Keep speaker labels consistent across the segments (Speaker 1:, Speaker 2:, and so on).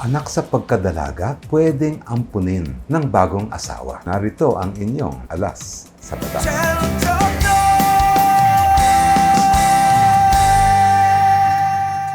Speaker 1: anak sa pagkadalaga pwedeng ampunin ng bagong asawa. Narito ang inyong alas sa batas.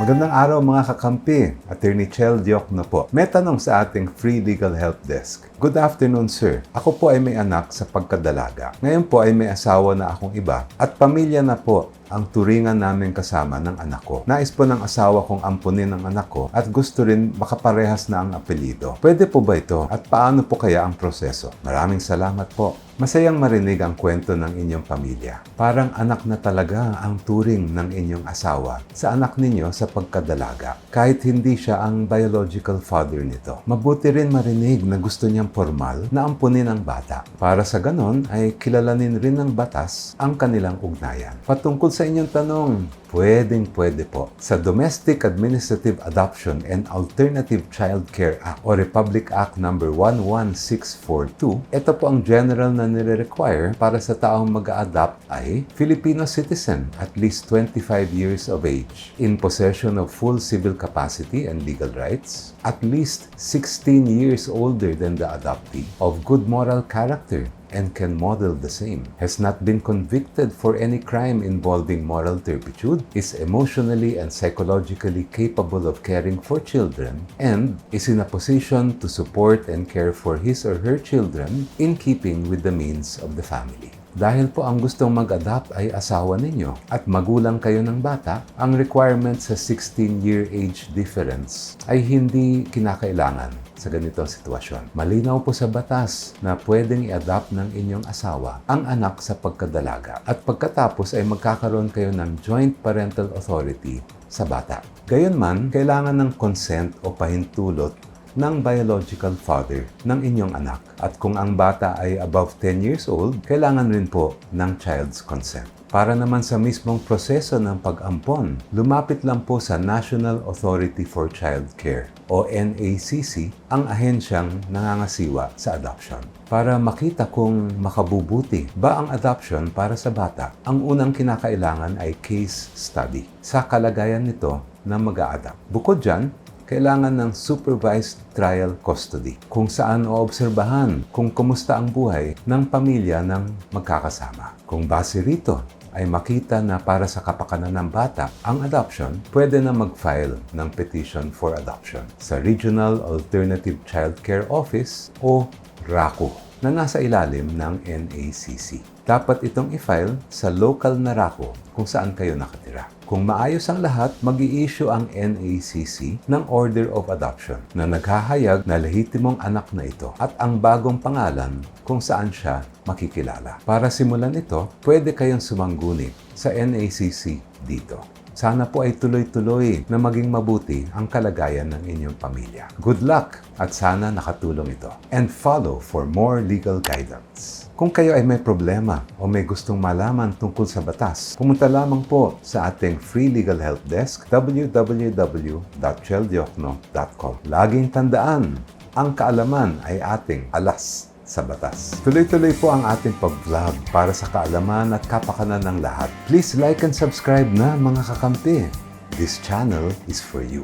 Speaker 1: Magandang araw mga kakampi. Attorney Chel Diok na po. May tanong sa ating free legal help desk. Good afternoon, sir. Ako po ay may anak sa pagkadalaga. Ngayon po ay may asawa na akong iba at pamilya na po ang turingan namin kasama ng anak ko. Nais po ng asawa kong ampunin ang anak ko at gusto rin makaparehas na ang apelido. Pwede po ba ito at paano po kaya ang proseso? Maraming salamat po. Masayang marinig ang kwento ng inyong pamilya. Parang anak na talaga ang turing ng inyong asawa sa anak ninyo sa pagkadalaga. Kahit hindi siya ang biological father nito. Mabuti rin marinig na gusto niyang formal na ampunin ang bata. Para sa ganon ay kilalanin rin ng batas ang kanilang ugnayan. Patungkol sa inyong tanong, pwedeng pwede po. Sa Domestic Administrative Adoption and Alternative Child Care Act o Republic Act number 11642, ito po ang general na nire-require para sa taong mag-a-adopt ay Filipino citizen at least 25 years of age, in possession of full civil capacity and legal rights, at least 16 years older than the adoptee, of good moral character, and can model the same, has not been convicted for any crime involving moral turpitude, is emotionally and psychologically capable of caring for children, and is in a position to support and care for his or her children in keeping with the means of the family. Dahil po ang gustong mag-adopt ay asawa ninyo at magulang kayo ng bata, ang requirement sa 16-year age difference ay hindi kinakailangan sa ganitong sitwasyon. Malinaw po sa batas na pwedeng i-adopt ng inyong asawa ang anak sa pagkadalaga at pagkatapos ay magkakaroon kayo ng joint parental authority sa bata. Gayunman, kailangan ng consent o pahintulot ng biological father ng inyong anak. At kung ang bata ay above 10 years old, kailangan rin po ng child's consent. Para naman sa mismong proseso ng pag-ampon, lumapit lang po sa National Authority for Child Care o NACC ang ahensyang nangangasiwa sa adoption. Para makita kung makabubuti ba ang adoption para sa bata, ang unang kinakailangan ay case study sa kalagayan nito na mag-a-adopt. Bukod dyan, kailangan ng supervised trial custody kung saan oobserbahan kung kumusta ang buhay ng pamilya ng magkakasama. Kung base rito ay makita na para sa kapakanan ng bata ang adoption, pwede na mag-file ng petition for adoption sa Regional Alternative Child Care Office o RACO na nasa ilalim ng NACC. Dapat itong i-file sa local na RACO kung saan kayo nakatira. Kung maayos ang lahat, mag issue ang NACC ng Order of Adoption na naghahayag na lehitimong anak na ito at ang bagong pangalan kung saan siya makikilala. Para simulan ito, pwede kayong sumangguni sa NACC dito. Sana po ay tuloy-tuloy na maging mabuti ang kalagayan ng inyong pamilya. Good luck at sana nakatulong ito. And follow for more legal guidance. Kung kayo ay may problema o may gustong malaman tungkol sa batas, pumunta lamang po sa ating free legal help desk www.cheldiokno.com. Laging tandaan, ang kaalaman ay ating alas sa batas. Tuloy-tuloy po ang ating pag-vlog para sa kaalaman at kapakanan ng lahat. Please like and subscribe na mga kakampi. This channel is for you.